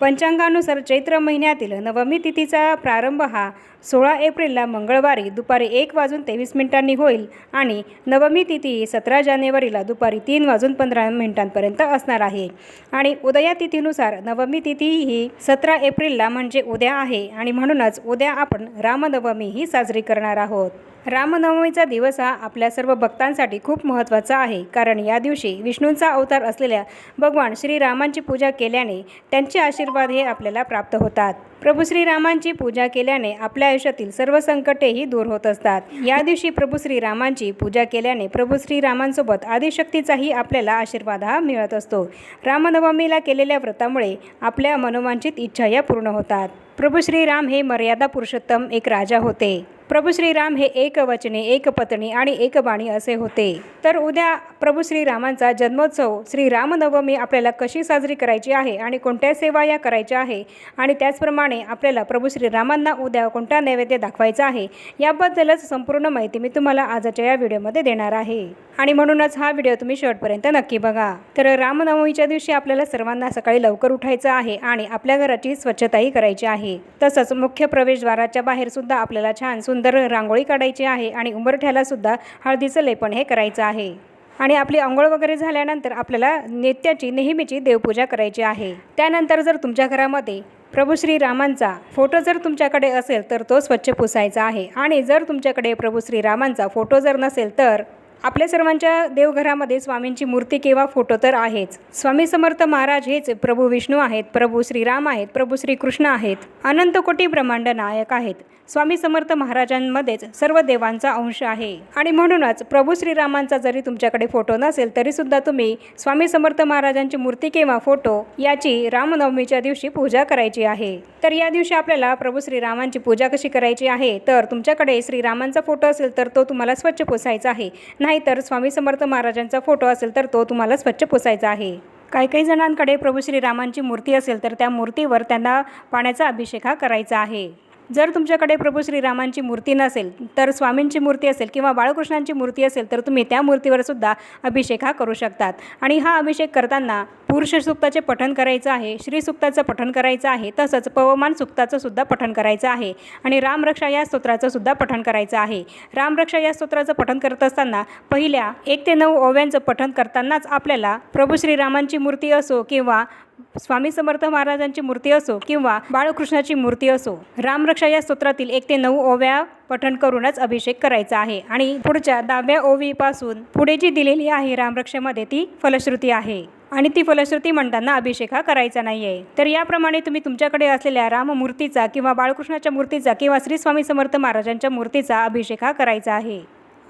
पंचांगानुसार चैत्र महिन्यातील नवमी तिथीचा प्रारंभ हा सोळा एप्रिलला मंगळवारी दुपारी एक वाजून तेवीस मिनिटांनी होईल आणि नवमी तिथी ही सतरा जानेवारीला दुपारी तीन वाजून पंधरा मिनिटांपर्यंत असणार आहे. आणि उदया तिथीनुसार नवमी तिथी ही सतरा एप्रिलला म्हणजे उद्या आहे आणि म्हणूनच उद्या आपण रामनवमी ही साजरी करणार आहोत. रामनवमीचा दिवस हा आपल्या सर्व भक्तांसाठी खूप महत्त्वाचा आहे. कारण या दिवशी विष्णूंचा अवतार असलेल्या भगवान श्रीरामांची पूजा केल्याने त्यांचे आशीर्वाद हे आपल्याला प्राप्त होतात. प्रभू श्रीरामांची पूजा केल्याने आपल्या आयुष्यातील सर्व संकटेही दूर होत असतात. या दिवशी प्रभू श्रीरामांची पूजा केल्याने प्रभू श्रीरामांसोबत आदिशक्तीचाही आपल्याला आशीर्वाद हा मिळत असतो. रामनवमीला केलेल्या व्रतामुळे आपल्या मनोवांछित इच्छा या पूर्ण होतात. प्रभू श्रीराम हे मर्यादा पुरुषोत्तम एक राजा होते. प्रभू श्रीराम हे एक वचने एक पत्नी आणि एक बाणी असे होते. तर उद्या प्रभू श्रीरामांचा जन्मोत्सव श्री रामनवमी आपल्याला कशी साजरी करायची आहे आणि कोणत्या सेवा या करायच्या आहे आणि त्याचप्रमाणे आपल्याला प्रभू श्रीरामांना उद्या कोणता नैवेद्य दाखवायचा आहे याबद्दलच संपूर्ण माहिती मी तुम्हाला आजच्या या व्हिडिओमध्ये देणार आहे. आणि म्हणूनच हा व्हिडिओ तुम्ही शेवटपर्यंत नक्की बघा. तर रामनवमीच्या दिवशी आपल्याला सर्वांना सकाळी लवकर उठायचं आहे आणि आपल्या घराची स्वच्छताही करायची आहे. तसंच मुख्य प्रवेशद्वाराच्या बाहेर सुद्धा आपल्याला छान सुंदर रांगोळी काढायची आहे आणि उंबरठ्याला सुद्धा हळदीचं लेपन हे करायचं आहे. आणि आपली आंघोळ वगैरे झाल्यानंतर आपल्याला नित्याची नेहमीची देवपूजा करायची आहे. त्यानंतर जर तुमच्या घरामध्ये प्रभू श्रीरामांचा फोटो जर तुमच्याकडे असेल तर तो स्वच्छ पुसायचा आहे. आणि जर तुमच्याकडे प्रभू श्रीरामांचा फोटो जर नसेल तर आपल्या सर्वांच्या देवघरामध्ये स्वामींची मूर्ती किंवा फोटो तर आहेच. स्वामी समर्थ महाराज हेच प्रभू विष्णू आहेत प्रभू श्रीराम आहेत प्रभू श्रीकृष्ण आहेत अनंत कोटी ब्रह्मांड नायक आहेत. स्वामी समर्थ महाराजांमध्येच सर्व देवांचा अंश आहे. आणि म्हणूनच प्रभू श्रीरामांचा जरी तुमच्याकडे फोटो नसेल तरी सुद्धा तुम्ही स्वामी समर्थ महाराजांची मूर्ती किंवा फोटो याची रामनवमीच्या दिवशी पूजा करायची आहे. तर या दिवशी आपल्याला प्रभू श्रीरामांची पूजा कशी करायची आहे? तर तुमच्याकडे श्रीरामांचा फोटो असेल तर तो तुम्हाला स्वच्छ पुसायचा आहे. नाहीतर स्वामी समर्थ महाराजांचा फोटो असेल तर तो तुम्हाला स्वच्छ पुसायचा आहे. काही काही जणांकडे प्रभू श्रीरामांची मूर्ती असेल तर त्या मूर्तीवर त्यांना पाण्याचा अभिषेक हा करायचा आहे. जर तुमच्याकडे प्रभू श्रीरामांची मूर्ती नसेल तर स्वामींची मूर्ती असेल किंवा बाळकृष्णांची मूर्ती असेल तर तुम्ही त्या मूर्तीवर सुद्धा अभिषेक हा करू शकतात. आणि हा अभिषेक करताना पुरुष सुक्ताचे पठण करायचं आहे श्री सुक्ताचं पठण करायचं आहे तसंच पवमान सुक्ताचं सुद्धा पठण करायचं आहे. आणि रामरक्षा या स्तोत्राचं सुद्धा पठण करायचं आहे. रामरक्षा या स्तोत्राचं पठण करत असताना पहिल्या एक ते नऊ ओव्यांचं पठण करतानाच आपल्याला प्रभू श्रीरामांची मूर्ती असो किंवा स्वामी समर्थ महाराजांची मूर्ती असो किंवा बाळकृष्णाची मूर्ती असो रामरक्षा या स्तोत्रातील एक ते नऊ ओव्या पठण करूनच अभिषेक करायचा आहे. आणि पुढच्या दहाव्या ओवीपासून पुढे जी दिलेली आहे रामरक्षेमध्ये ती फलश्रुती आहे. आणि ती फलश्रुती म्हणताना अभिषेक हा करायचा नाही आहे तर याप्रमाणे तुम्ही तुमच्याकडे असलेल्या राममूर्तीचा किंवा बाळकृष्णाच्या मूर्तीचा किंवा श्री स्वामी समर्थ महाराजांच्या मूर्तीचा अभिषेक हा करायचा आहे.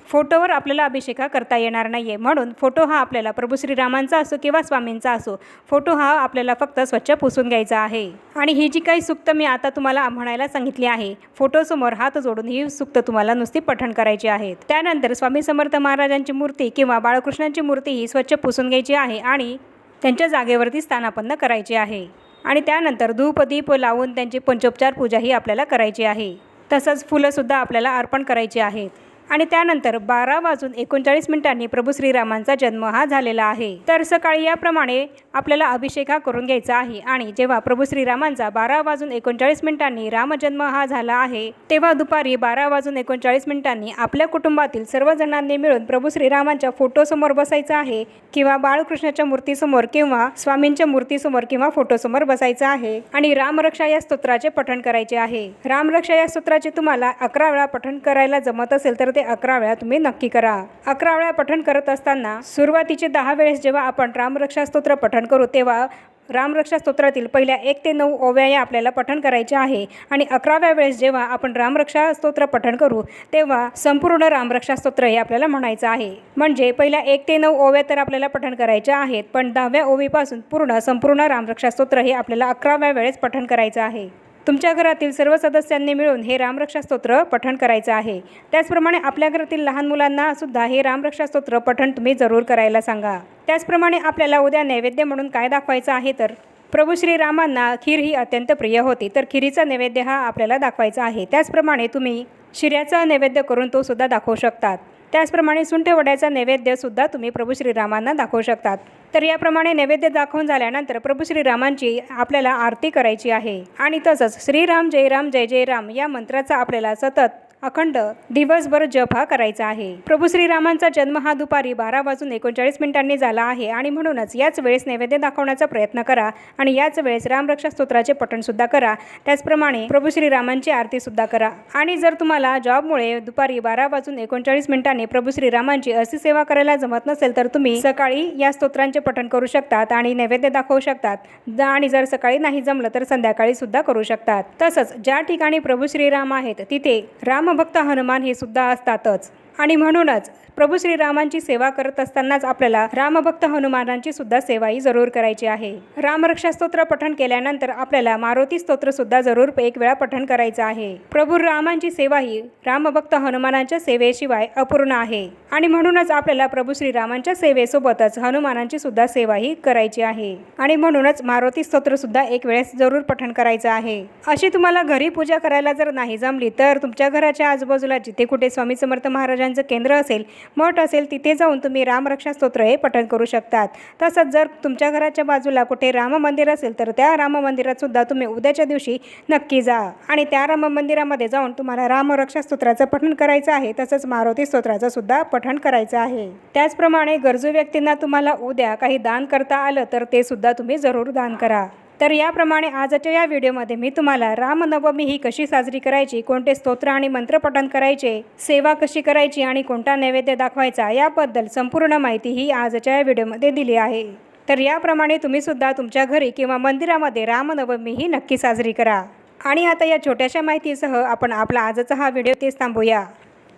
फोटोवर आपल्याला अभिषेक हा करता येणार नाही आहे म्हणून फोटो हा आपल्याला प्रभू श्रीरामांचा असो किंवा स्वामींचा असो फोटो हा आपल्याला फक्त स्वच्छ पुसून घ्यायचा आहे. आणि ही जी काही सुक्त मी आता तुम्हाला म्हणायला सांगितली आहे फोटोसमोर हात जोडून ही सुक्त तुम्हाला नुसती पठण करायची आहेत त्यानंतर स्वामी समर्थ महाराजांची मूर्ती किंवा बाळकृष्णांची मूर्ती ही स्वच्छ पुसून घ्यायची आहे आणि त्यांच्या जागेवरती स्थानापन्न करायची आहे. आणि त्यानंतर धूप दीप लावून त्यांची पंचोपचार पूजा ही आपल्याला करायची आहे. तसंच फुलंसुद्धा आपल्याला अर्पण करायची आहेत. आणि त्यानंतर बारा वाजून एकोणचाळीस मिनिटांनी प्रभू श्रीरामांचा जन्म हा झालेला आहे. तर सकाळी याप्रमाणे आपल्याला अभिषेक हा करून घ्यायचा आहे आणि जेव्हा प्रभू श्रीरामांचा बारा वाजून एकोणचाळीस मिनिटांनी रामजन्म हा झाला आहे तेव्हा दुपारी बारा वाजून एकोणचाळीस मिनिटांनी आपल्या कुटुंबातील सर्व जणांनी मिळून प्रभू श्रीरामांच्या फोटोसमोर बसायचं आहे किंवा बाळकृष्णाच्या मूर्तीसमोर किंवा स्वामींच्या मूर्तीसमोर किंवा फोटोसमोर बसायचं आहे आणि रामरक्षा या स्तोत्राचे पठण करायचे आहे. रामरक्षा या स्तोत्राचे तुम्हाला अकरा वेळा पठण करायला जमत असेल तर ते अकरा वेळा तुम्ही नक्की करा. अकरा वेळा पठण करत असताना सुरुवातीचे दहा वेळेस जेव्हा आपण रामरक्षा स्तोत्र पठण करू तेव्हा रामरक्षा स्तोत्रातील पहिल्या एक ते नऊ ओव्या या आपल्याला पठण करायचे आहे. आणि अकराव्या वेळेस जेव्हा आपण रामरक्षा स्तोत्र पठण करू तेव्हा संपूर्ण रामरक्षा स्तोत्र हे आपल्याला म्हणायचं आहे. म्हणजे पहिल्या एक ते नऊ ओव्या तर आपल्याला पठण करायच्या आहेत पण दहाव्या ओवीपासून पूर्ण संपूर्ण रामरक्षा स्तोत्र हे आपल्याला अकराव्या वेळेस पठण करायचं आहे. तुमच्या घरातील सर्व सदस्यांनी मिळून हे रामरक्षा स्तोत्र पठण करायचं आहे. त्याचप्रमाणे आपल्या घरातील लहान मुलांना सुद्धा हे रामरक्षा स्तोत्र पठण तुम्ही जरूर करायला सांगा. त्याचप्रमाणे आपल्याला उद्या नैवेद्य म्हणून काय दाखवायचं आहे तर प्रभू श्रीरामांना खीर ही अत्यंत प्रिय होती तर खिरीचा नैवेद्य हा आपल्याला दाखवायचा आहे. त्याचप्रमाणे तुम्ही शिऱ्याचा नैवेद्य करून तो सुद्धा दाखवू शकतात. त्याचप्रमाणे सुंठवड्याचा नैवेद्यसुद्धा तुम्ही प्रभू श्रीरामांना दाखवू शकतात. तर याप्रमाणे नैवेद्य दाखवून झाल्यानंतर प्रभू श्रीरामांची आपल्याला आरती करायची आहे. आणि तसंच श्रीराम जय राम जय जय राम या मंत्राचा आपल्याला सतत अखंड दिवसभर जप हा करायचा आहे. प्रभू श्रीरामांचा जन्म हा दुपारी बारा वाजून एकोणचाळीस मिनिटांनी झाला आहे आणि म्हणूनच याच वेळेस नैवेद्य दाखवण्याचा प्रयत्न करा आणि याच वेळेस रामरक्षा स्तोत्राचे पठण सुद्धा करा. त्याचप्रमाणे प्रभू श्रीरामांची आरती सुद्धा करा. आणि जर तुम्हाला जॉबमुळे दुपारी बारा वाजून एकोणचाळीस मिनिटांनी प्रभू श्रीरामांची अशी सेवा करायला जमत नसेल तर तुम्ही सकाळी या स्तोत्रांचे पठण करू शकतात आणि नैवेद्य दाखवू शकतात. आणि जर सकाळी नाही जमलं तर संध्याकाळी सुद्धा करू शकतात. तसंच ज्या ठिकाणी प्रभू श्रीराम आहेत तिथे राम रामभक्त हनुमान हे सुद्धा असतातच. आणि म्हणूनच प्रभू श्रीरामांची सेवा करत असतानाच आपल्याला रामभक्त हनुमानांची सुद्धा सेवाही जरूर करायची आहे. रामरक्षा स्तोत्र पठण केल्यानंतर आपल्याला मारुती स्तोत्र सुद्धा जरूर एक वेळा पठण करायचं आहे. प्रभू रामांची सेवा ही रामभक्त हनुमानांच्या सेवेशिवाय अपूर्ण आहे. आणि म्हणूनच आपल्याला प्रभू श्रीरामांच्या सेवेसोबतच हनुमानांची सुद्धा सेवाही करायची आहे. आणि म्हणूनच मारुती स्तोत्र सुद्धा एक वेळेस जरूर पठण करायचं आहे. अशी तुम्हाला घरी पूजा करायला जर नाही जमली तर तुमच्या घराच्या आजूबाजूला जिथे कुठे स्वामी समर्थ महाराजांचं केंद्र असेल मठ असेल तिथे जाऊन तुम्ही रामरक्षा स्तोत्र हे पठण करू शकतात. तसंच जर तुमच्या घराच्या बाजूला कुठे राम मंदिर असेल तर त्या राम मंदिरात सुद्धा तुम्ही उद्याच्या दिवशी नक्की जा. आणि त्या राम मंदिरामध्ये जाऊन तुम्हाला रामरक्षा स्तोत्राचं पठण करायचं आहे तसंच मारुती स्तोत्राचं सुद्धा पठण करायचं आहे. त्याचप्रमाणे गरजू व्यक्तींना तुम्हाला उद्या काही दान करता आलं तर ते सुद्धा तुम्ही जरूर दान करा. तर याप्रमाणे आजच्या या व्हिडिओमध्ये मी तुम्हाला रामनवमी ही कशी साजरी करायची कोणते स्तोत्र आणि मंत्रपठण करायचे सेवा कशी करायची आणि कोणता नैवेद्य दाखवायचा याबद्दल संपूर्ण माहिती ही आजच्या या व्हिडिओमध्ये दिली आहे. तर याप्रमाणे तुम्ही सुद्धा तुमच्या घरी किंवा मंदिरामध्ये रामनवमी ही नक्की साजरी करा. आणि आता या छोट्याशा माहितीसह आपण आपला आजचा हा व्हिडिओ तेच थांबूया.